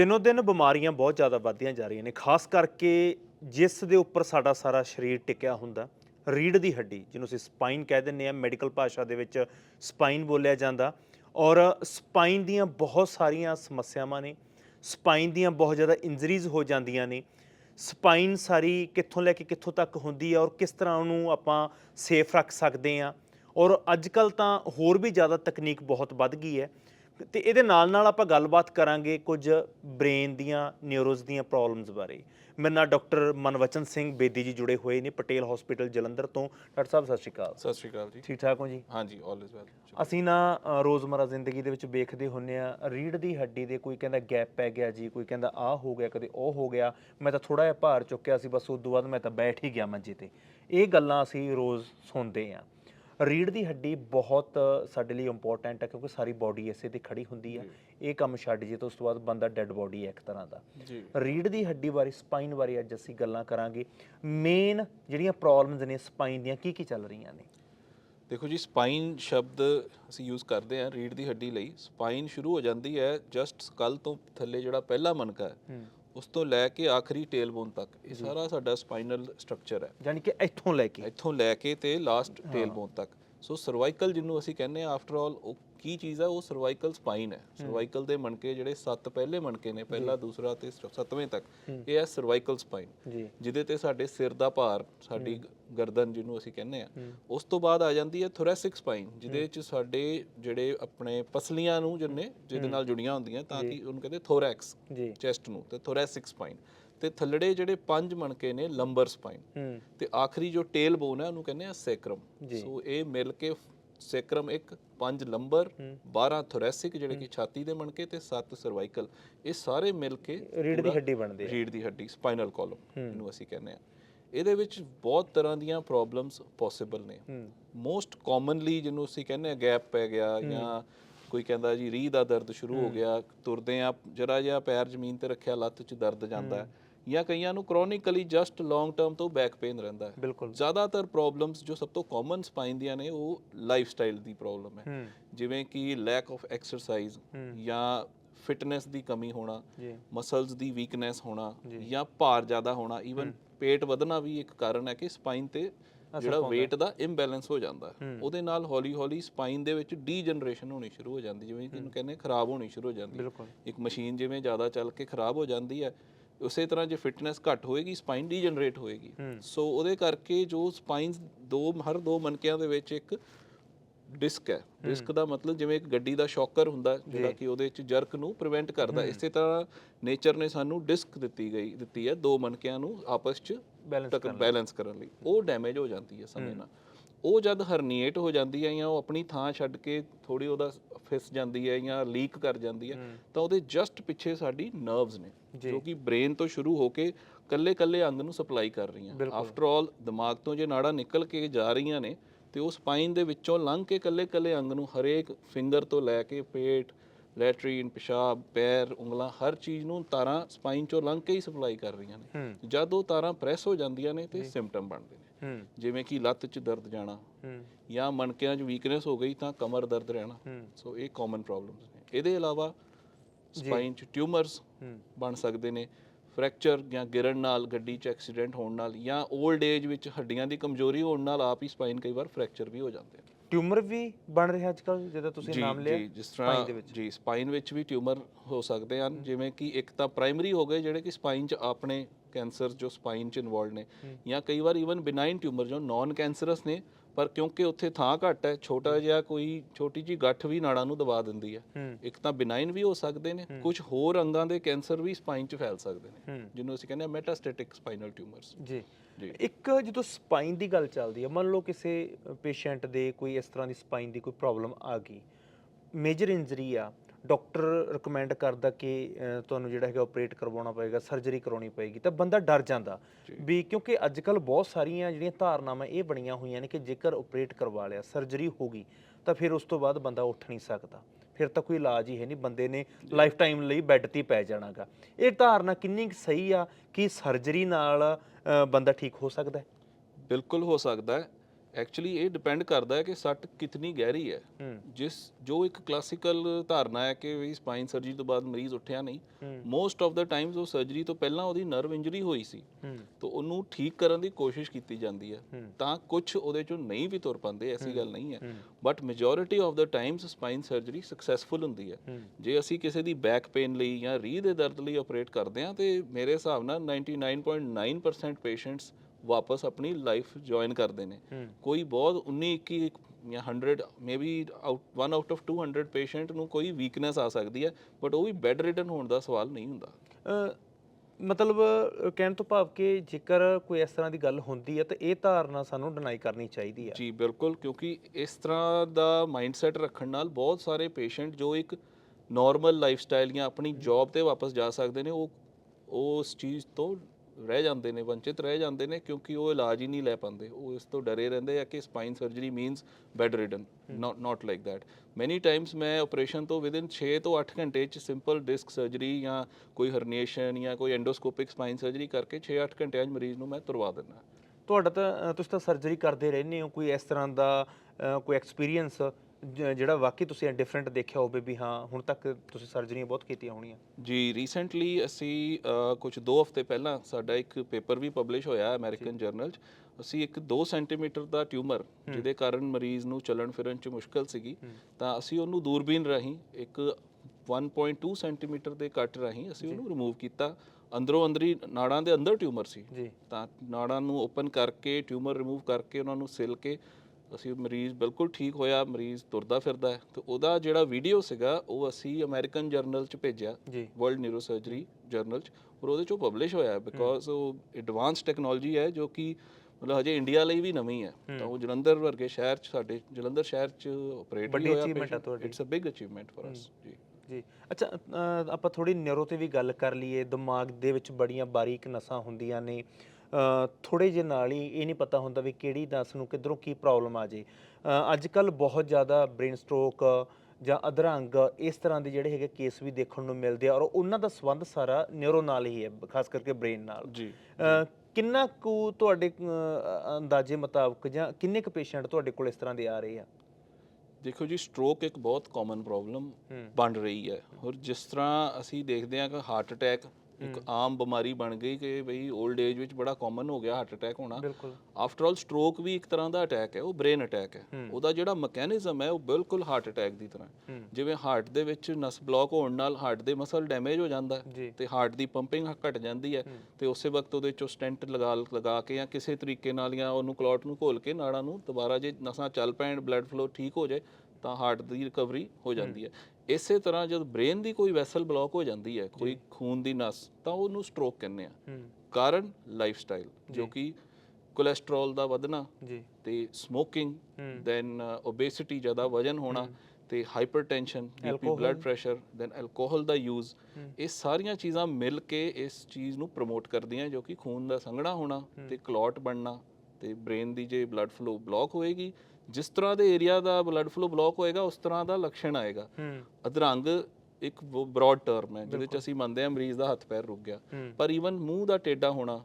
ਦਿਨੋ ਦਿਨ ਬਿਮਾਰੀਆਂ ਬਹੁਤ ਜ਼ਿਆਦਾ ਵੱਧਦੀਆਂ ਜਾ ਰਹੀਆਂ ਨੇ, ਖਾਸ ਕਰਕੇ ਜਿਸ ਦੇ ਉੱਪਰ ਸਾਡਾ ਸਾਰਾ ਸਰੀਰ ਟਿਕਿਆ ਹੁੰਦਾ ਰੀੜ ਦੀ ਹੱਡੀ, ਜਿਹਨੂੰ ਅਸੀਂ ਸਪਾਈਨ ਕਹਿ ਦਿੰਦੇ ਆ ਮੈਡੀਕਲ ਭਾਸ਼ਾ ਦੇ ਵਿੱਚ ਸਪਾਈਨ ਬੋਲਿਆ ਜਾਂਦਾ। ਔਰ ਸਪਾਈਨ ਦੀਆਂ ਬਹੁਤ ਸਾਰੀਆਂ ਸਮੱਸਿਆਵਾਂ ਨੇ, ਸਪਾਈਨ ਦੀਆਂ ਬਹੁਤ ਜ਼ਿਆਦਾ ਇੰਜਰੀਜ਼ ਹੋ ਜਾਂਦੀਆਂ ਨੇ, ਸਪਾਈਨ ਸਾਰੀ ਕਿੱਥੋਂ ਲੈ ਕੇ ਕਿੱਥੋਂ ਤੱਕ ਹੁੰਦੀ ਹੈ ਔਰ ਕਿਸ ਤਰ੍ਹਾਂ ਉਹਨੂੰ ਆਪਾਂ ਸੇਫ ਰੱਖ ਸਕਦੇ ਆ। ਔਰ ਅੱਜ ਕੱਲ ਤਾਂ ਹੋਰ ਵੀ ਜ਼ਿਆਦਾ ਤਕਨੀਕ ਬਹੁਤ ਵੱਧ ਗਈ ਹੈ ਤੇ ਇਹਦੇ ਨਾਲ ਨਾਲ ਆਪਾਂ ਗੱਲਬਾਤ ਕਰਾਂਗੇ ਕੁਝ ਬ੍ਰੇਨ ਦੀਆਂ ਨਿਊਰੋਜ਼ ਦੀਆਂ ਪ੍ਰੋਬਲਮਸ ਬਾਰੇ। ਮੇਰੇ ਨਾਲ ਡਾਕਟਰ ਮਨਵਚਨ ਸਿੰਘ ਬੇਦੀ ਜੀ ਜੁੜੇ ਹੋਏ ਨੇ ਪਟੇਲ ਹਸਪੀਟਲ ਜਲੰਧਰ ਤੋਂ। ਡਾਕਟਰ ਸਾਹਿਬ ਸਤਿ ਸ਼੍ਰੀ ਅਕਾਲ। ਸਤਿ ਸ਼੍ਰੀ ਅਕਾਲ ਜੀ। ਠੀਕ ਠਾਕ ਹੋ ਜੀ? ਹਾਂਜੀ ਆਲ ਇਜ਼ ਵੈਲ ਅਸੀਂ ਨਾ ਅ, ਰੋਜ਼ਮਰਰਾ ਜ਼ਿੰਦਗੀ ਦੇ ਵਿੱਚ ਵੇਖਦੇ ਹੁੰਨੇ ਆ ਰੀੜ ਦੀ ਹੱਡੀ ਦੇ ਕੋਈ ਕਹਿੰਦਾ ਗੈਪ ਪੈ ਗਿਆ ਜੀ ਕੋਈ ਕਹਿੰਦਾ ਆ ਹੋ ਗਿਆ ਕਦੇ ਉਹ ਹੋ ਗਿਆ। ਮੈਂ ਤਾਂ ਥੋੜਾ ਜਿਹਾ ਭਾਰ ਚੁੱਕਿਆ ਸੀ ਬਸ ਉਸ ਤੋਂ ਬਾਅਦ ਮੈਂ ਤਾਂ ਬੈਠ ਹੀ ਗਿਆ ਮੰਜੇ ਤੇ। ਇਹ ਗੱਲਾਂ ਅਸੀਂ ਰੋਜ਼ ਸੁਣਦੇ ਆ। ਰੀੜ ਦੀ ਹੱਡੀ ਬਹੁਤ ਸਾਡੇ ਲਈ ਇੰਪੋਰਟੈਂਟ ਹੈ ਕਿਉਂਕਿ ਸਾਰੀ ਬਾਡੀ ਇਸੇ ਤੇ ਖੜੀ ਹੁੰਦੀ ਆ। ਇਹ ਕੰਮ ਛੱਡ ਜੇ ਤਾਂ ਉਸ ਤੋਂ ਬਾਅਦ ਬੰਦਾ ਡੈੱਡ ਬਾਡੀ ਹੈ ਇੱਕ ਤਰ੍ਹਾਂ ਦਾ। ਰੀੜ ਦੀ ਹੱਡੀ ਬਾਰੇ ਸਪਾਈਨ ਬਾਰੇ ਅੱਜ ਅਸੀਂ ਗੱਲਾਂ ਕਰਾਂਗੇ। ਮੇਨ ਜਿਹੜੀਆਂ ਪ੍ਰੋਬਲਮਸ ਨੇ ਸਪਾਈਨ ਦੀਆਂ ਕੀ ਕੀ ਚੱਲ ਰਹੀਆਂ ਨੇ? ਦੇਖੋ ਜੀ ਸਪਾਈਨ ਸ਼ਬਦ ਅਸੀਂ ਯੂਜ਼ ਕਰਦੇ ਹਾਂ ਰੀੜ ਦੀ ਹੱਡੀ ਲਈ। ਸਪਾਈਨ ਸ਼ੁਰੂ ਹੋ ਜਾਂਦੀ ਹੈ ਜਸਟ ਸਕਲ ਤੋਂ ਥੱਲੇ ਜਿਹੜਾ ਪਹਿਲਾ ਮਣਕਾ ਹੈ। ਉਸ ਤੋਂ ਲੈ ਕੇ ਆਖਰੀ ਟੇਲ ਬੋਨ ਤੱਕ ਇਹ ਸਾਰਾ ਸਾਡਾ ਸਪਾਈਨਲ ਸਟਰਕਚਰ ਹੈ। ਯਾਨੀ ਕਿ ਇੱਥੋਂ ਲੈ ਕੇ। ਇੱਥੋਂ ਲੈ ਕੇ ਤੇ ਲਾਸਟ ਟੇਲ ਬੋਨ ਤੱਕ। ਸੋ ਸਰਵਾਈਕਲ ਜਿਹਨੂੰ ਅਸੀਂ ਕਹਿੰਦੇ ਆ ਆਫਟਰ ਆਲ ਉਹ ਕੀ ਚੀਜ਼ ਹੈ ਉਹ ਸਰਵਾਈਕਲ ਸਪਾਈਨ ਹੈ। ਸਰਵਾਈਕਲ ਦੇ ਮਣਕੇ ਜਿਹੜੇ ਸੱਤ ਪਹਿਲੇ ਮਣਕੇ ਨੇ ਪਹਿਲਾ ਦੂਸਰਾ ਤੇ ਸੱਤਵੇਂ ਤੱਕ ਇਹ ਹੈ ਸਰਵਾਈਕਲ ਸਪਾਈਨ ਜਿਹਦੇ ਤੇ ਸਾਡੇ ਸਿਰ ਦਾ ਭਾਰ ਸਾਡੀ ਗਰਦਨ ਜਿਹਨੂੰ ਅਸੀਂ ਕਹਿੰਦੇ ਆ ਉਸ ਤੋਂ ਬਾਅਦ ਆ ਜਾਂਦੀ ਹੈ ਥੋਰੈਸਿਕ ਸਪਾਈਨ ਜਿਹਦੇ ਵਿੱਚ ਸਾਡੇ ਜਿਹੜੇ ਆਪਣੇ ਪਸਲੀਆਂ ਨੂੰ ਜਿੰਨੇ ਜਿਹਦੇ ਨਾਲ ਜੁੜੀਆਂ ਹੁੰਦੀਆਂ ਤਾਂ ਕਿ ਉਹਨੂੰ ਕਹਿੰਦੇ ਥੋਰੈਕਸ ਜੀ। ਚੈਸਟ ਨੂੰ ਤੇ ਥੋਰੈਸਿਕ ਸਪਾਈਨ ਤੇ ਥੱਲੜੇ ਜਿਹੜੇ ਪੰਜ ਮਣਕੇ ਨੇ ਲੰਬਰ ਸਪਾਈਨ ਤੇ ਆਖਰੀ ਜੋ ਟੇਲ ਬੋਨ ਹੈ ਉਹਨੂੰ ਕਹਿੰਦੇ ਆ ਸੈਕਰਮ ਸੋ ਇਹ ਮਿਲ ਕੇ ਸੈਕਰਮ ਇੱਕ ਪੰਜ ਲੰਬਰ 12 ਥੋਰੈਸਿਕ ਜਿਹੜੇ ਕਿ ਛਾਤੀ ਦੇ ਮਣਕੇ ਤੇ 7 ਸਰਵਾਈਕਲ ਇਹ ਸਾਰੇ ਮਿਲ ਕੇ ਰੀੜ ਦੀ ਹੱਡੀ ਬਣਦੇ ਆ ਰੀੜ ਦੀ ਹੱਡੀ ਸਪਾਈਨਲ ਕਾਲਮ ਇਹਨੂੰ ਅਸੀਂ ਕਹਿੰਦੇ ਆ। ਇਹਦੇ ਵਿੱਚ ਬਹੁਤ ਤਰ੍ਹਾਂ ਦੀਆਂ ਪ੍ਰੋਬਲਮਸ ਪੋਸੀਬਲ ਨੇ। ਮੋਸਟ ਕਾਮਨਲੀ ਜਿਹਨੂੰ ਅਸੀਂ ਕਹਿੰਦੇ ਆ ਗੈਪ ਪੈ ਗਿਆ ਜਾਂ ਕੋਈ ਕਹਿੰਦਾ ਜੀ ਰੀਹ ਦਾ ਦਰਦ ਸ਼ੁਰੂ ਹੋ ਗਿਆ ਤੁਰਦੇ ਆ ਜਰਾ ਜਿਹਾ ਪੈਰ ਜ਼ਮੀਨ ਤੇ ਰੱਖਿਆ ਲੱਤ 'ਚ ਦਰਦ ਜਾਂਦਾ ਜਾਂ ਕਈਆਂ ਨੂੰ ਕ੍ਰੋਨਿਕਲੀ ਜਸਟ ਲੌਂਗ ਟਰਮ ਤੋਂ ਬੈਕ ਪੇਨ ਰਹਿੰਦਾ ਹੈ। ਜ਼ਿਆਦਾਤਰ ਪ੍ਰੋਬਲਮਸ ਜੋ ਸਭ ਤੋਂ ਕਾਮਨ ਸਪਾਈਨ ਦੀਆਂ ਨੇ ਉਹ ਲਾਈਫ ਸਟਾਈਲ ਦੀ ਪ੍ਰੋਬਲਮ ਹੈ। ਜਿਵੇਂ ਕਿ ਲੈਕ ਆਫ ਐਕਸਰਸਾਈਜ਼ ਜਾਂ ਫਿਟਨੈਸ ਦੀ ਕਮੀ ਹੋਣਾ ਮਸਲਸ ਦੀ ਵੀਕਨੈਸ ਹੋਣਾ ਜਾਂ। ਭਾਰ ਜ਼ਿਆਦਾ ਹੋਣਾ ਈਵਨ ਪੇਟ ਵਧਣਾ ਵੀ ਇੱਕ ਕਾਰਨ ਹੈ ਕਿ ਸਪਾਈਨ ਤੇ ਜਿਹੜਾ weight ਦਾ ਇੰਬੈਲੈਂਸ ਹੋ ਜਾਂਦਾ। ਉਹਦੇ ਨਾਲ ਹੌਲੀ ਹੌਲੀ ਸਪਾਈਨ ਦੇ ਵਿੱਚ ਡੀਜਨਰੇਸ਼ਨ ਹੋਣੀ ਸ਼ੁਰੂ ਹੋ ਜਾਂਦੀ ਜਿਵੇਂ ਕਿ ਇਹਨੂੰ ਕਹਿੰਦੇ ਖਰਾਬ ਹੋਣੀ ਸ਼ੁਰੂ ਹੋ ਜਾਂਦੀ ਇੱਕ ਮਸ਼ੀਨ ਜਿਵੇਂ ਜ਼ਿਆਦਾ ਚੱਲ ਕੇ ਖਰਾਬ ਹੋ ਜਾਂਦੀ ਹੈ ਉਸੇ ਤਰ੍ਹਾਂ ਜੇ ਫਿਟਨੈਸ ਘੱਟ ਹੋਏਗੀ ਸਪਾਈਨ ਡੀਜਨਰੇਟ ਹੋਏਗੀ। ਸੋ ਉਹਦੇ ਕਰਕੇ ਜੋ ਸਪਾਈਨ ਦੋ ਹਰ ਦੋ ਮਣਕਿਆਂ ਦੇ ਵਿੱਚ ਇੱਕ ਡਿਸਕ ਹੈ। ਡਿਸਕ ਦਾ ਮਤਲਬ ਜਿਵੇਂ ਇੱਕ ਗੱਡੀ ਦਾ ਸ਼ੌਕਰ ਹੁੰਦਾ ਜਿਹੜਾ ਕਿ ਉਹਦੇ ਵਿੱਚ ਜਰਕ ਨੂੰ ਪ੍ਰੀਵੈਂਟ ਕਰਦਾ। ਇਸੇ ਤਰ੍ਹਾਂ ਨੇਚਰ ਨੇ ਸਾਨੂੰ ਡਿਸਕ ਦਿੱਤੀ ਗਈ ਦਿੱਤੀ ਹੈ ਦੋ ਮਣਕਿਆਂ ਨੂੰ ਆਪਸ 'ਚ ਬੈਲੈਂਸ ਕਰਨ ਲਈ। ਉਹ ਡੈਮੇਜ ਹੋ ਜਾਂਦੀ ਹੈ ਸਮੇਂ ਨਾਲ। ਉਹ ਜਦ ਹਰਨੀਏਟ ਹੋ ਜਾਂਦੀ ਹੈ ਜਾਂ ਉਹ ਆਪਣੀ ਥਾਂ ਛੱਡ ਕੇ ਥੋੜੀ ਉਹਦਾ ਫਿਸ ਜਾਂਦੀ ਹੈ ਜਾਂ ਲੀਕ ਕਰ ਜਾਂਦੀ ਹੈ ਤਾਂ ਉਹਦੇ ਜਸਟ ਪਿੱਛੇ ਸਾਡੀ ਨਰਵਸ ਨੇ ਜੋ। ਕਿ ਬ੍ਰੇਨ ਤੋਂ ਸ਼ੁਰੂ ਹੋ ਕੇ ਕੱਲੇ ਕੱਲੇ ਅੰਗ ਨੂੰ ਸਪਲਾਈ ਕਰ ਰਹੀਆਂ। ਆਫਟਰ ਆਲ ਦਿਮਾਗ ਤੋਂ ਜੇ ਨਾੜਾਂ ਨਿਕਲ ਕੇ ਜਾ ਰਹੀਆਂ ਨੇ ਤੇ ਉਹ ਸਪਾਈਨ ਦੇ ਵਿੱਚੋਂ ਲੰਘ ਕੇ ਕੱਲੇ ਕੱਲੇ ਅੰਗ ਨੂੰ ਹਰੇਕ ਫਿੰਗਰ ਤੋਂ ਲੈ ਕੇ ਪੇਟ ਲੈਟਰੀਨ ਪਿਸ਼ਾਬ ਪੈਰ ਉਂਗਲਾਂ ਹਰ ਚੀਜ਼ ਨੂੰ ਤਾਰਾਂ ਸਪਾਈਨ ਚੋਂ ਲੰਘ ਕੇ ਹੀ ਸਪਲਾਈ ਕਰ ਰਹੀਆਂ ਨੇ। ਜਦ ਉਹ ਤਾਰਾਂ ਪ੍ਰੈਸ ਹੋ ਜਾਂਦੀਆਂ ਨੇ ਤੇ ਸਿੰਪਟਮ ਬਣਦੇ ਨੇ। ਜਿਵੇਂ ਕਿ ਲੱਤ 'ਚ ਦਰਦ ਜਾਣਾ ਜਾਂ ਮਣਕਿਆਂ 'ਚ ਵੀਕਨੈਸ ਹੋ ਗਈ ਤਾਂ ਕਮਰ ਦਰਦ ਰਹਿਣਾ। ਸੋ ਇਹ ਕਾਮਨ ਪ੍ਰੋਬਲਮਸ ਨੇ। ਇਹਦੇ ਇਲਾਵਾ ਸਪਾਈਨ 'ਚ ਟਿਊਮਰਸ ਬਣ ਸਕਦੇ ਨੇ। ਫ੍ਰੈਕਚਰ ਜਾਂ ਗਿਰਨ ਨਾਲ ਗੱਡੀ 'ਚ ਐਕਸੀਡੈਂਟ ਹੋਣ ਨਾਲ ਜਾਂ 올ਡ ਏਜ ਵਿੱਚ ਹੱਡੀਆਂ ਦੀ ਕਮਜ਼ੋਰੀ ਹੋਣ ਨਾਲ ਆਪ ਹੀ ਸਪਾਈਨ ਕਈ ਵਾਰ ਫ੍ਰੈਕਚਰ ਵੀ ਹੋ ਜਾਂਦੇ ਨੇ। ਟਿਊਮਰ ਵੀ ਬਣ ਰਿਹਾ ਅੱਜ ਕੱਲ ਜਦੋਂ ਤੁਸੀਂ ਨਾਮ ਲਿਆ ਜੀ ਜਿਸ ਤਰ੍ਹਾਂ ਜੀ ਸਪਾਈਨ ਵਿੱਚ ਵੀ ਟਿਊਮਰ ਹੋ ਸਕਦੇ ਹਨ। ਜਿਵੇਂ ਕਿ ਇੱਕ ਤਾਂ ਪ੍ਰਾਇਮਰੀ ਹੋ ਗਏ ਜਿਹੜੇ ਕਿ ਸਪਾਈਨ 'ਚ ਆਪਣੇ ਕੈਂਸਰ ਜੋ ਸਪਾਈਨ 'ਚ ਇਨਵੋਲਡ ਨੇ ਜਾਂ ਕਈ ਵਾਰ ਇਵਨ ਬਿਨਾਈਨ ਟਿਊਮਰ ਜੋ ਨਾਨ ਕੈਂਸਰਸ ਨੇ ਪਰ ਕਿਉਂਕਿ ਉੱਥੇ ਥਾਂ ਘੱਟ ਹੈ ਛੋਟਾ ਜਿਹਾ ਕੋਈ ਛੋਟੀ ਜੀ ਗੱਠ ਵੀ ਨਾੜਾਂ ਨੂੰ ਦਬਾ ਦਿੰਦੀ ਹੈ। ਇੱਕ ਤਾਂ ਬਿਨਾਈਨ ਵੀ ਹੋ ਸਕਦੇ ਨੇ ਕੁਝ ਹੋਰ ਅੰਗਾਂ ਦੇ ਕੈਂਸਰ ਵੀ ਸਪਾਈਨ 'ਚ ਫੈਲ ਸਕਦੇ ਨੇ ਜਿਹਨੂੰ ਅਸੀਂ ਕਹਿੰਦੇ ਆ ਮੈਟਾਸਟੈਟਿਕ ਸਪਾਈਨਲ ਟਿਊਮਰਸ ਜੀ। ਇੱਕ ਜਦੋਂ ਸਪਾਈਨ ਦੀ ਗੱਲ ਚੱਲਦੀ ਹੈ ਮੰਨ ਲਓ ਕਿਸੇ ਪੇਸ਼ੈਂਟ ਦੇ ਕੋਈ ਇਸ ਤਰ੍ਹਾਂ ਦੀ ਸਪਾਈਨ ਦੀ ਕੋਈ ਪ੍ਰੋਬਲਮ ਆ ਗਈ ਮੇਜਰ ਇੰਜਰੀ ਆ ਡਾਕਟਰ ਰეკਮੈਂਡ ਕਰਦਾ ਕਿ ਤੁਹਾਨੂੰ ਜਿਹੜਾ ਹੈਗਾ ਆਪਰੇਟ ਕਰਵਾਉਣਾ ਪਏਗਾ ਸਰਜਰੀ ਕਰਾਉਣੀ ਪਏਗੀ ਤਾਂ ਬੰਦਾ ਡਰ ਜਾਂਦਾ ਵੀ ਕਿਉਂਕਿ ਅੱਜ ਕੱਲ ਬਹੁਤ ਸਾਰੀਆਂ ਜਿਹੜੀਆਂ ਧਾਰਨਾਵਾਂ ਇਹ ਬਣੀਆਂ ਹੋਈਆਂ ਨੇ ਕਿ ਜੇਕਰ ਆਪਰੇਟ ਕਰਵਾ ਲਿਆ ਸਰਜਰੀ ਹੋ ਗਈ ਤਾਂ ਫਿਰ ਉਸ ਤੋਂ ਬਾਅਦ ਬੰਦਾ ਉੱਠ ਨਹੀਂ ਸਕਦਾ। ਫਿਰ ਤਾਂ ਕੋਈ ਇਲਾਜ ਹੀ ਹੈ ਨਹੀਂ ਬੰਦੇ ਨੇ ਲਾਈਫ ਟਾਈਮ ਲਈ ਬੈੱਡ ਤੇ ਪੈ ਜਾਣਾਗਾ। ਇਹ ਧਾਰਨਾ ਕਿੰਨੀ ਸਹੀ ਆ ਕਿ ਸਰਜਰੀ ਨਾਲ ਬੰਦਾ ਠੀਕ ਹੋ ਸਕਦਾ ਹੈ? ਬਿਲਕੁਲ ਹੋ ਸਕਦਾ ਹੈ। ਐਕਚੁਅਲੀ ਇਹ ਡਿਪੈਂਡ ਕਰਦਾ ਹੈ ਕਿ ਸੱਟ ਕਿਤਨੀ ਗਹਿਰੀ ਹੈ। ਜਿਸ ਜੋ ਇੱਕ ਕਲਾਸੀਕਲ ਧਾਰਨਾ ਹੈ ਕਿ ਵੀ ਸਪਾਈਨ ਸਰਜਰੀ ਤੋਂ ਬਾਅਦ ਮਰੀਜ਼ ਉੱਠਿਆ ਨਹੀਂ ਮੋਸਟ ਆਫ ਦਾ ਟਾਈਮਸ ਉਹ ਸਰਜਰੀ ਤੋਂ ਪਹਿਲਾਂ ਉਹਦੀ ਨਰਵ ਇੰਜਰੀ ਹੋਈ ਸੀ। ਤਾਂ ਉਹਨੂੰ ਠੀਕ ਕਰਨ ਦੀ ਕੋਸ਼ਿਸ਼ ਕੀਤੀ ਜਾਂਦੀ ਹੈ। ਤਾਂ ਕੁਝ ਉਹਦੇ ਚੋਂ ਨਹੀਂ ਵੀ ਤੁਰ ਪਾਉਂਦੇ ਐਸੀ ਗੱਲ ਨਹੀਂ ਹੈ। But majority of the times spine surgery successful ਹੁੰਦੀ ਹੈ। ਹੂੰ। ਜੇ ਅਸੀਂ ਕਿਸੇ ਦੀ ਬੈਕ ਪੇਨ ਲਈ ਜਾਂ ਰੀਹ ਦੇ ਦਰਦ ਲਈ ਆਪਰੇਟ ਕਰਦੇ ਹਾਂ ਤੇ ਮੇਰੇ ਹਿਸਾਬ ਨਾਲ 99.9% ਪੇਸ਼ੈਂਟਸ ਵਾਪਸ ਆਪਣੀ ਲਾਈਫ ਜੁਆਇਨ ਕਰਦੇ ਨੇ। ਕੋਈ ਬਹੁਤ 19 21 ਜਾਂ 100 maybe out 1 out of 200 patient ਨੂੰ ਕੋਈ ਵੀਕਨੈਸ ਆ ਸਕਦੀ ਹੈ ਬਟ ਉਹ ਵੀ ਬੈੱਡ ਰਿਟਨ ਹੋਣ ਦਾ ਸਵਾਲ ਨਹੀਂ ਹੁੰਦਾ। ਮਤਲਬ ਕਹਿਣ ਤੋਂ ਭਾਵ ਕਿ ਜੇਕਰ ਕੋਈ ਇਸ ਤਰ੍ਹਾਂ ਦੀ ਗੱਲ ਹੁੰਦੀ ਹੈ ਤਾਂ ਇਹ ਧਾਰਨਾ ਸਾਨੂੰ ਡਿਨਾਈ ਕਰਨੀ ਚਾਹੀਦੀ ਹੈ। ਜੀ ਬਿਲਕੁਲ ਕਿਉਂਕਿ ਇਸ ਤਰ੍ਹਾਂ ਦਾ ਮਾਈਂਡਸੈਟ ਰੱਖਣ ਨਾਲ ਬਹੁਤ ਸਾਰੇ ਪੇਸ਼ੈਂਟ ਜੋ ਇੱਕ ਨਾਰਮਲ ਲਾਈਫਸਟਾਈਲ ਜਾਂ ਆਪਣੀ ਜੌਬ ਤੇ ਵਾਪਸ ਜਾ ਸਕਦੇ ਨੇ ਉਹ ਉਸ ਚੀਜ਼ ਤੋਂ ਰਹਿ ਜਾਂਦੇ ਨੇ ਵੰਚਿਤ ਰਹਿ ਜਾਂਦੇ ਨੇ ਕਿਉਂਕਿ ਉਹ ਇਲਾਜ ਹੀ ਨਹੀਂ ਲੈ ਪਾਉਂਦੇ। ਉਹ ਇਸ ਤੋਂ ਡਰੇ ਰਹਿੰਦੇ ਆ ਕਿ spine surgery means bedridden not not like that many times ਮੈਂ ਆਪਰੇਸ਼ਨ ਤੋਂ ਵਿਦਿਨ 6 ਤੋਂ 8 ਘੰਟੇ ਚ ਸਿੰਪਲ ਡਿਸਕ ਸਰਜਰੀ ਜਾਂ ਕੋਈ ਹਰਨੀਏਸ਼ਨ ਜਾਂ ਕੋਈ ਐਂਡੋਸਕੋਪਿਕ ਸਪਾਈਨ ਸਰਜਰੀ ਕਰਕੇ 6-8 ਘੰਟਿਆਂ 'ਚ ਮਰੀਜ਼ ਨੂੰ ਮੈਂ ਤੁਰਵਾ ਦਿੰਦਾ। ਤੁਹਾਡਾ ਤਾਂ ਤੁਸੀਂ ਤਾਂ ਸਰਜਰੀ ਕਰਦੇ ਰਹਿੰਦੇ ਹੋ ਕੋਈ ਇਸ ਤਰ੍ਹਾਂ ਦਾ ਕੋਈ ਐਕਸਪੀਰੀਅੰਸ ਜਿਹੜਾ ਵਾਕਈ ਤੁਸੀਂ ਡਿਫਰੈਂਟ ਦੇਖਿਆ ਹੋਵੇ ਵੀ ਹਾਂ ਹੁਣ ਤੱਕ ਤੁਸੀਂ ਸਰਜਰੀਆਂ ਬਹੁਤ ਕੀਤੀਆਂ ਹੋਣੀਆਂ। ਜੀ ਰੀਸੈਂਟਲੀ ਅਸੀਂ ਅ, ਕੁਝ 2 ਹਫ਼ਤੇ ਪਹਿਲਾਂ ਸਾਡਾ ਇੱਕ ਪੇਪਰ ਵੀ ਪਬਲਿਸ਼ ਹੋਇਆ ਅਮਰੀਕਨ ਜਰਨਲ 'ਚ। ਅਸੀਂ ਇੱਕ 2 ਸੈਂਟੀਮੀਟਰ ਦਾ ਟਿਊਮਰ ਜਿਹਦੇ ਕਾਰਨ ਮਰੀਜ਼ ਨੂੰ ਚੱਲਣ ਫਿਰਨ 'ਚ ਮੁਸ਼ਕਲ ਸੀਗੀ। ਤਾਂ ਅਸੀਂ ਉਹਨੂੰ ਦੂਰਬੀਨ ਰਾਹੀਂ ਇੱਕ 1.2 ਸੈਂਟੀਮੀਟਰ ਦੇ ਕੱਟ ਰਾਹੀਂ ਅਸੀਂ ਉਹਨੂੰ ਰਿਮੂਵ ਕੀਤਾ। ਅੰਦਰੋਂ ਅੰਦਰੀ ਨਾੜਾਂ ਦੇ ਅੰਦਰ ਟਿਊਮਰ ਸੀ। ਜੀ। ਤਾਂ ਨਾੜਾਂ ਨੂੰ ਓਪਨ ਕਰਕੇ ਟਿਊਮਰ ਰਿਮੂਵ ਕਰਕੇ ਉਹਨਾਂ ਨੂੰ ਸਿਲ ਕੇ ਅਸੀਂ ਮਰੀਜ਼ ਬਿਲਕੁਲ ਠੀਕ ਹੋਇਆ ਮਰੀਜ਼ ਤੁਰਦਾ ਫਿਰਦਾ ਹੈ। ਤੇ ਉਹਦਾ ਜਿਹੜਾ ਵੀਡੀਓ ਸੀਗਾ ਉਹ ਅਸੀਂ ਅਮਰੀਕਨ ਜਰਨਲ 'ਚ ਭੇਜਿਆ ਜੀ। ਵਰਲਡ ਨਿਊਰੋਸਰਜਰੀ ਜਰਨਲ 'ਚ ਔਰ ਉਹਦੇ 'ਚੋਂ ਪਬਲਿਸ਼ ਹੋਇਆ ਬਿਕੋਜ਼ ਉਹ ਐਡਵਾਂਸ ਟੈਕਨੋਲੋਜੀ ਹੈ ਜੋ ਕਿ ਮਤਲਬ ਹਜੇ ਇੰਡੀਆ ਲਈ ਵੀ ਨਵੀਂ ਹੈ। ਤਾਂ ਉਹ ਜਲੰਧਰ ਵਰਗੇ ਸ਼ਹਿਰ 'ਚ ਸਾਡੇ ਜਲੰਧਰ ਸ਼ਹਿਰ 'ਚ ਆਪਰੇਟ ਵੀ ਹੋਇਆ achievement ਹੈ ਤੁਹਾਡੀ। It's a big achievement for us ਜੀ। ਜੀ। ਅੱਛਾ ਆਪਾਂ ਥੋੜੀ ਨਿਊਰੋ ਤੇ ਵੀ ਗੱਲ ਕਰ ਲਈਏ। ਦਿਮਾਗ ਦੇ ਵਿੱਚ ਬੜੀਆਂ ਬਾਰੀਕ ਨਸਾਂ ਹੁੰਦੀਆਂ ਨੇ। ਥੋੜੇ ਜਿਹੇ ਨਾਲ ਹੀ ਇਹ ਨਹੀਂ ਪਤਾ ਹੁੰਦਾ ਵੀ ਕਿਹੜੀ ਨਸ ਨੂੰ ਕਿੱਧਰੋਂ ਕੀ ਪ੍ਰੋਬਲਮ ਆ ਜੇ। ਅੱਜ ਕੱਲ ਬਹੁਤ ਜ਼ਿਆਦਾ ਬ੍ਰੇਨ ਸਟ੍ਰੋਕ ਜਾਂ ਅਧਰੰਗ ਇਸ ਤਰ੍ਹਾਂ ਦੇ ਜਿਹੜੇ ਹੈਗੇ ਕੇਸ ਵੀ ਦੇਖਣ ਨੂੰ ਮਿਲਦੇ ਆ ਔਰ ਉਹਨਾਂ ਦਾ ਸੰਬੰਧ ਸਾਰਾ ਨਿਊਰੋ ਨਾਲ ਹੀ ਹੈ ਖਾਸ ਕਰਕੇ ਬ੍ਰੇਨ ਨਾਲ। ਜੀ ਕਿੰਨਾ ਕੁ ਤੁਹਾਡੇ ਅੰਦਾਜ਼ੇ ਮੁਤਾਬਕ ਜਾਂ ਕਿੰਨੇ ਕੁ ਪੇਸ਼ੈਂਟ ਤੁਹਾਡੇ ਕੋਲ ਇਸ ਤਰ੍ਹਾਂ ਦੇ ਆ ਰਹੇ ਆ? ਦੇਖੋ ਜੀ ਸਟ੍ਰੋਕ ਇੱਕ ਬਹੁਤ ਕਾਮਨ ਪ੍ਰੋਬਲਮ ਬਣ ਰਹੀ ਹੈ। ਔਰ ਜਿਸ ਤਰ੍ਹਾਂ ਅਸੀਂ ਦੇਖਦੇ ਹਾਂ ਕਿ ਹਾਰਟ ਅਟੈਕ ਇੱਕ ਆਮ ਬਿਮਾਰੀ ਬਣ ਗਈ ਕਿ ਬਈ 올ਡ ਏਜ ਵਿੱਚ ਬੜਾ ਕਾਮਨ ਹੋ ਗਿਆ ਹਾਰਟ ਅਟੈਕ ਹੋਣਾ। ਬਿਲਕੁਲ। ਆਫਟਰ ਆਲ ਸਟ੍ਰੋਕ ਵੀ ਇੱਕ ਤਰ੍ਹਾਂ ਦਾ ਅਟੈਕ ਹੈ ਉਹ ਬ੍ਰੇਨ ਅਟੈਕ ਹੈ। ਉਹਦਾ ਜਿਹੜਾ ਮੈਕੈਨਿਜ਼ਮ ਹੈ ਉਹ ਬਿਲਕੁਲ ਹਾਰਟ ਅਟੈਕ ਦੀ ਤਰ੍ਹਾਂ ਜਿਵੇਂ ਹਾਰਟ ਦੇ ਵਿੱਚ ਨਸ ਬਲੌਕ ਹੋਣ ਨਾਲ ਹਾਰਟ ਦੇ ਮਸਲ ਡੈਮੇਜ ਹੋ ਜਾਂਦਾ ਤੇ ਹਾਰਟ ਦੀ ਪੰਪਿੰਗ ਘਟ ਜਾਂਦੀ ਹੈ ਹੂੰ। ਤੇ ਉਸੇ ਵਕਤ ਉਹਦੇ ਚੋਂ ਸਟੈਂਟ ਲਗਾ ਲਗਾ ਕੇ ਜਾਂ ਕਿਸੇ ਤਰੀਕੇ ਨਾਲ ਜਾਂ ਉਹਨੂੰ ਕਲੌਟ ਨੂੰ ਘੋਲ ਕੇ ਨਾੜਾਂ ਨੂੰ ਦੁਬਾਰਾ ਜੇ ਨਸਾਂ ਚੱਲ ਪੈਣ ਬਲੱਡ ਫਲੋ ਠੀਕ ਹੋ ਜਾਏ ਤਾਂ ਹਾਰਟ ਦੀ ਰਿਕਵਰੀ ਹੋ ਜਾਂਦੀ ਹੈ। ਇਸੇ ਤਰ੍ਹਾਂ ਜਦ ਬ੍ਰੇਨ ਦੀ ਕੋਈ ਵੈਸਲ ਬਲੌਕ ਹੋ ਜਾਂਦੀ ਹੈ ਕੋਈ ਖੂਨ ਦੀ ਨਸ ਤਾਂ ਉਹਨੂੰ ਸਟ੍ਰੋਕ ਕਹਿੰਦੇ ਆ। ਕਾਰਨ ਲਾਈਫਸਟਾਈਲ ਜੋ। ਕਿ ਕੋਲੇਸਟ੍ਰੋਲ ਦਾ ਵਧਣਾ ਜੀ। ਤੇ ਸਮੋਕਿੰਗ ਦੈਨ ਓਬੇਸਿਟੀ ਜ਼ਿਆਦਾ ਵਜਨ ਹੋਣਾ ਤੇ hypertension BP. Blood pressure then alcohol ਦਾ ਯੂਜ਼। ਇਹ ਸਾਰੀਆਂ ਚੀਜ਼ਾਂ ਮਿਲ ਕੇ ਇਸ ਚੀਜ਼ ਨੂੰ ਪ੍ਰਮੋਟ ਕਰਦੀਆਂ ਜੋ ਕਿ ਖੂਨ ਦਾ ਸੰਘਣਾ ਹੋਣਾ ਤੇ ਕਲੌਟ ਬਣਨਾ ਤੇ ਬ੍ਰੇਨ ਦੀ ਜੇ ਬਲੱਡ ਫਲੋ ਬਲੌਕ ਹੋਏਗੀ ਜਿਸ ਤਰ੍ਹਾਂ ਦੇ ਏਰੀਆ ਦਾ ਬਲੱਡ ਫਲੋ ਬਲੌਕ ਹੋਏਗਾ ਉਸ ਤਰ੍ਹਾਂ ਦਾ ਲੱਛਣ ਆਏਗਾ। ਅਧਰੰਗ ਇੱਕ ਬ੍ਰੌਡ ਟਰਮ ਹੈ ਜਿਹਦੇ ਚ ਅਸੀਂ ਮੰਨਦੇ ਹਾਂ ਮਰੀਜ਼ ਦਾ ਹੱਥ ਪੈਰ ਰੁਕ ਗਿਆ। ਪਰ ਈਵਨ ਮੂੰਹ ਦਾ ਟੇਡਾ ਹੋਣਾ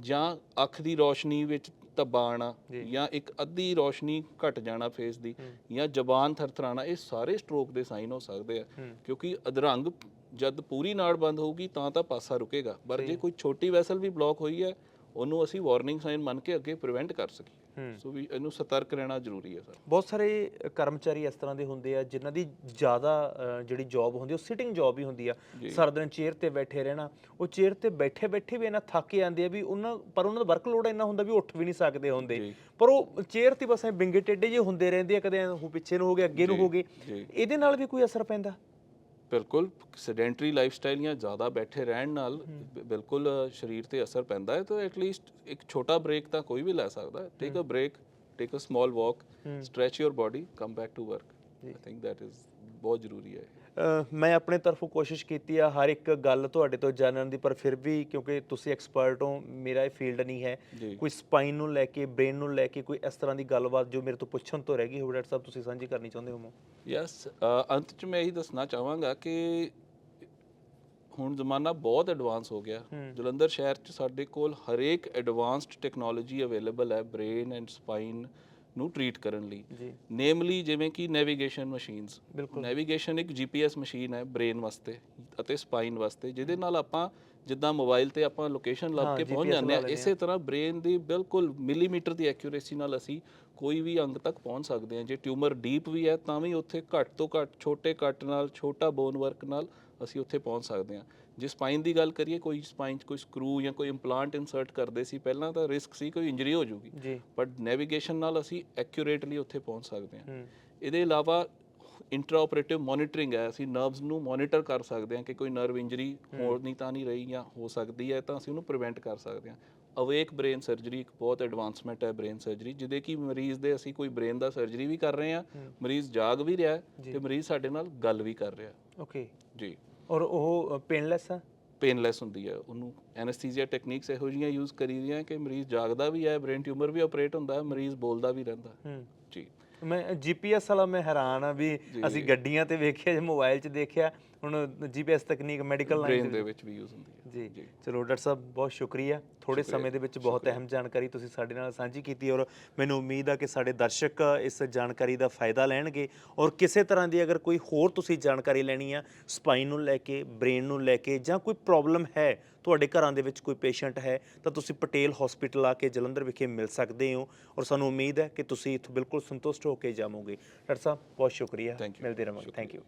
ਜਾਂ ਅੱਖ ਦੀ ਰੋਸ਼ਨੀ ਵਿੱਚ ਧੱਬਾ ਆਉਣਾ ਜੀ। ਇੱਕ ਅੱਧੀ ਰੋਸ਼ਨੀ ਘਟ ਜਾਣਾ ਫੇਸ ਦੀ। ਜਾਂ ਜ਼ਬਾਨ ਥਰਥਰਾਣਾ ਇਹ ਸਾਰੇ ਸਟ੍ਰੋਕ ਦੇ ਸਾਈਨ ਹੋ ਸਕਦੇ ਆ। ਕਿਉਂਕਿ ਅਧਰੰਗ ਜਦ ਪੂਰੀ ਨਾੜ ਬੰਦ ਹੋਊਗੀ ਤਾਂ ਤਾਂ ਪਾਸਾ ਰੁਕੇਗਾ। ਪਰ ਜੇ ਕੋਈ ਛੋਟੀ ਵੈਸਲ ਵੀ ਬਲੌਕ ਹੋਈ ਹੈ ਉਹਨੂੰ ਅਸੀਂ ਵਾਰਨਿੰਗ ਸਾਈਨ ਮੰਨ ਕੇ ਅੱਗੇ ਪ੍ਰੀਵੈਂਟ ਕਰ ਸਕੀਏ। ਸੋ ਵੀ ਇਹਨੂੰ ਸਤਰਕ ਰਹਿਣਾ ਜ਼ਰੂਰੀ ਹੈ ਸਰ। ਬਹੁਤ ਸਾਰੇ ਕਰਮਚਾਰੀ ਇਸ ਤਰ੍ਹਾਂ ਦੇ ਹੁੰਦੇ ਆ ਜਿਨ੍ਹਾਂ ਦੀ ਜ਼ਿਆਦਾ ਜਿਹੜੀ ਜੌਬ ਹੁੰਦੀ ਉਹ ਸਿਟਿੰਗ ਜੌਬ ਹੀ ਹੁੰਦੀ ਆ। ਸਾਰਾ ਦਿਨ ਚੇਅਰ ਤੇ ਬੈਠੇ ਰਹਿਣਾ ਉਹ ਚੇਅਰ ਤੇ ਬੈਠੇ ਬੈਠੇ ਵੀ ਇਹਨਾਂ ਥੱਕ ਜਾਂਦੇ ਆ ਵੀ ਉਹਨਾਂ ਪਰ ਉਹਨਾਂ ਦਾ ਵਰਕਲੋਡ ਇੰਨਾ ਹੁੰਦਾ ਵੀ ਉੱਠ ਵੀ ਨਹੀਂ ਸਕਦੇ ਹੁੰਦੇ। ਪਰ ਉਹ ਚੇਅਰ ਤੇ ਬਸ ਐ ਬਿੰਗੇ ਟੇਡੇ ਜੇ ਹੁੰਦੇ ਰਹਿੰਦੇ ਆ ਕਦੇ ਉਹ ਪਿੱਛੇ ਨੂੰ ਹੋ ਗਏ ਅੱਗੇ ਨੂੰ ਹੋ ਗਏ। ਇਹਦੇ ਨਾਲ ਵੀ ਕੋਈ ਅਸਰ ਪੈਂਦਾ? ਬਿਲਕੁਲ ਸੈਡੈਂਟਰੀ ਲਾਈਫਸਟਾਈਲ ਜਾਂ ਜ਼ਿਆਦਾ ਬੈਠੇ ਰਹਿਣ ਨਾਲ ਬਿਲਕੁਲ ਸਰੀਰ ਤੇ ਅਸਰ ਪੈਂਦਾ ਹੈ ਤਾਂ ਐਟਲੀਸਟ ਇੱਕ ਛੋਟਾ ਬ੍ਰੇਕ ਤਾਂ ਕੋਈ ਵੀ ਲੈ ਸਕਦਾ ਹੈ take a break take a small walk. Stretch your body come back to work. I think that is ਬਹੁਤ ਜ਼ਰੂਰੀ ਹੈ ਮੈਂ ਆਪਣੇ ਤਰਫੋਂ ਕੋਸ਼ਿਸ਼ ਕੀਤੀ ਆ ਹਰ ਇੱਕ ਗੱਲ ਤੁਹਾਡੇ ਤੋਂ ਜਾਣਨ ਦੀ ਪਰ ਫਿਰ ਵੀ ਕਿਉਂਕਿ ਤੁਸੀਂ ਐਕਸਪਰਟ ਹੋ ਮੇਰਾ ਇਹ ਫੀਲਡ ਨਹੀਂ ਹੈ। ਕੋਈ ਸਪਾਈਨ ਨੂੰ ਲੈ ਕੇ ਬ੍ਰੇਨ ਨੂੰ ਲੈ ਕੇ ਕੋਈ ਇਸ ਤਰ੍ਹਾਂ ਦੀ ਗੱਲਬਾਤ ਜੋ ਮੇਰੇ ਤੋਂ ਪੁੱਛਣ ਤੋਂ ਰਹਿ ਗਈ ਹੋਵੇ ਡਾਕਟਰ ਸਾਹਿਬ ਤੁਸੀਂ ਸਾਂਝੀ ਕਰਨੀ ਚਾਹੁੰਦੇ ਹੋ ਯੈਸ ਅੰਤ ਚ ਮੈਂ ਇਹੀ ਦੱਸਣਾ ਚਾਹਾਂਗਾ ਕਿ ਹੁਣ ਜ਼ਮਾਨਾ ਬਹੁਤ ਐਡਵਾਂਸ ਹੋ ਗਿਆ। ਜਲੰਧਰ ਸ਼ਹਿਰ ਚ ਸਾਡੇ ਕੋਲ ਹਰੇਕ ਐਡਵਾਂਸਡ ਟੈਕਨੋਲੋਜੀ ਅਵੇਲੇਬਲ ਹੈ ਬ੍ਰੇਨ ਐਂਡ ਸਪਾਈਨ ਨੂੰ ਟ੍ਰੀਟ ਕਰਨ ਲਈ। ਜੀ। ਨੇਮਲੀ ਜਿਵੇਂ ਕਿ ਨੈਵੀਗੇਸ਼ਨ ਮਸ਼ੀਨਸ ਨੈਵੀਗੇਸ਼ਨ ਇੱਕ ਜੀਪੀਐਸ ਮਸ਼ੀਨ ਹੈ ਬ੍ਰੇਨ ਵਾਸਤੇ ਅਤੇ ਸਪਾਈਨ ਵਾਸਤੇ ਜਿਹਦੇ ਨਾਲ ਆਪਾਂ ਜਿੱਦਾਂ ਮੋਬਾਈਲ ਤੇ ਆਪਾਂ ਲੋਕੇਸ਼ਨ ਲੱਭ ਕੇ ਪਹੁੰਚ ਜਾਂਦੇ ਆ ਇਸੇ ਤਰ੍ਹਾਂ ਬ੍ਰੇਨ ਦੀ ਬਿਲਕੁਲ ਮਿਲੀਮੀਟਰ ਦੀ ਐਕਿਊਰੇਸੀ ਨਾਲ ਅਸੀਂ ਕੋਈ ਵੀ ਅੰਗ ਤੱਕ ਪਹੁੰਚ ਸਕਦੇ ਹਾਂ। ਜੇ ਟਿਊਮਰ ਡੀਪ ਵੀ ਹੈ ਤਾਂ ਵੀ ਉੱਥੇ ਘੱਟ ਤੋਂ ਘੱਟ ਛੋਟੇ ਕੱਟ ਨਾਲ ਛੋਟਾ ਬੋਨ ਵਰਕ ਨਾਲ ਅਸੀਂ ਉੱਥੇ ਪਹੁੰਚ ਸਕਦੇ ਹਾਂ। ਜੇ ਸਪਾਈਨ ਦੀ ਗੱਲ ਕਰੀਏ ਕੋਈ ਸਪਾਈਨ 'ਚ ਕੋਈ ਸਕਰੂ ਜਾਂ ਕੋਈ ਇੰਪਲਾਂਟ ਇਨਸਰਟ ਕਰਦੇ ਸੀ ਪਹਿਲਾਂ ਤਾਂ ਰਿਸਕ ਸੀ ਕੋਈ ਇੰਜਰੀ ਹੋ ਜਾਊਗੀ। ਜੀ। ਬਟ ਨੈਵੀਗੇਸ਼ਨ ਨਾਲ ਅਸੀਂ ਐਕਿਊਰੇਟਲੀ ਉੱਥੇ ਪਹੁੰਚ ਸਕਦੇ ਹਾਂ। ਇਹਦੇ ਇਲਾਵਾ ਇੰਟਰਾਓਪਰੇਟਿਵ ਮੋਨੀਟਰਿੰਗ ਹੈ ਅਸੀਂ ਨਰਵਸ ਨੂੰ ਮੋਨੀਟਰ ਕਰ ਸਕਦੇ ਹਾਂ ਕਿ ਕੋਈ ਨਰਵ ਇੰਜਰੀ ਹੋ। ਨਹੀਂ ਤਾਂ ਨਹੀਂ ਰਹੀ ਜਾਂ ਹੋ ਸਕਦੀ ਹੈ ਤਾਂ ਅਸੀਂ ਉਹਨੂੰ ਪ੍ਰੀਵੈਂਟ ਕਰ ਸਕਦੇ ਹਾਂ। ਅਵੇਕ ਬ੍ਰੇਨ ਸਰਜਰੀ ਇੱਕ ਬਹੁਤ ਐਡਵਾਂਸਮੈਂਟ ਹੈ ਬ੍ਰੇਨ ਸਰਜਰੀ ਜਿਹਦੇ ਕਿ ਮਰੀਜ਼ ਦੇ ਅਸੀਂ ਕੋਈ ਬ੍ਰੇਨ ਦਾ ਸਰਜਰੀ ਵੀ ਕਰ ਰਹੇ ਹਾਂ ਮਰੀਜ਼ ਜਾਗ ਵੀ ਰਿਹਾ ਤੇ ਮਰੀਜ਼ ਸਾਡੇ ਨਾਲ ਗੱਲ ਵੀ ਕਰ ਰਿਹਾ ਓਕੇ ਜੀ। ਔਰ ਉਹ ਪੇਨਲੈਸ ਆ? ਪੇਨਲੈਸ ਹੁੰਦੀ ਹੈ ਉਹਨੂੰ ਐਨਸਥੀਸੀਆ ਟੈਕਨੀਕਸ ਇਹੋ ਜਿਹੀਆਂ ਯੂਜ਼ ਕਰੀ ਦੀਆਂ ਕਿ ਮਰੀਜ਼ ਜਾਗਦਾ ਵੀ ਹੈ ਬ੍ਰੇਨ ਟਿਊਮਰ ਵੀ ਆਪਰੇਟ ਹੁੰਦਾ ਹੈ ਮਰੀਜ਼ ਬੋਲਦਾ ਵੀ ਰਹਿੰਦਾ। ਜੀ। ਮੈਂ ਜੀਪੀਐਸ ਵਾਲਾ ਮੈਂ ਹੈਰਾਨ ਆ ਵੀ ਅਸੀਂ ਗੱਡੀਆਂ ਤੇ ਵੇਖਿਆ ਜਾਂ ਮੋਬਾਈਲ 'ਚ ਦੇਖਿਆ ਹੁਣ ਜੀਪੀਐਸ ਤਕਨੀਕ ਮੈਡੀਕਲ ਲਾਈਨ ਦੇ ਵਿੱਚ ਵੀ ਯੂਜ਼ ਹੁੰਦੀ ਹੈ। ਜੀ। ਚਲੋ ਡਾਕਟਰ ਸਾਹਿਬ ਬਹੁਤ ਸ਼ੁਕਰੀਆ। ਥੋੜੇ ਸਮੇਂ ਦੇ ਵਿੱਚ ਬਹੁਤ ਅਹਿਮ ਜਾਣਕਾਰੀ ਤੁਸੀਂ ਸਾਡੇ ਨਾਲ ਸਾਂਝੀ ਕੀਤੀ ਔਰ ਮੈਨੂੰ ਉਮੀਦ ਆ ਕਿ ਸਾਡੇ ਦਰਸ਼ਕ ਇਸ ਜਾਣਕਾਰੀ ਦਾ ਫਾਇਦਾ ਲੈਣਗੇ। ਔਰ ਕਿਸੇ ਤਰ੍ਹਾਂ ਦੀ ਅਗਰ ਕੋਈ ਹੋਰ ਤੁਸੀਂ ਜਾਣਕਾਰੀ ਲੈਣੀ ਆ ਸਪਾਈਨ ਨੂੰ ਲੈ ਕੇ ਬ੍ਰੇਨ ਨੂੰ ਲੈ ਕੇ ਜਾਂ ਕੋਈ ਪ੍ਰੋਬਲਮ ਹੈ ਤੁਹਾਡੇ ਘਰਾਂ ਦੇ ਵਿੱਚ ਕੋਈ ਪੇਸ਼ੈਂਟ ਹੈ ਤਾਂ ਤੁਸੀਂ ਪਟੇਲ ਹਸਪੀਟਲ ਆ ਕੇ ਜਲੰਧਰ ਵਿਖੇ ਮਿਲ ਸਕਦੇ ਹੋ। ਔਰ ਸਾਨੂੰ ਉਮੀਦ ਹੈ ਕਿ ਤੁਸੀਂ ਇੱਥੋਂ ਬਿਲਕੁਲ ਸੰਤੁਸ਼ਟ ਹੋ ਕੇ ਜਾਵੋਗੇ। ਡਾਕਟਰ ਸਾਹਿਬ ਬਹੁਤ ਸ਼ੁਕਰੀਆ. ਮਿਲਦੇ ਰਹਾਂਗੇ ਥੈਂਕ ਯੂ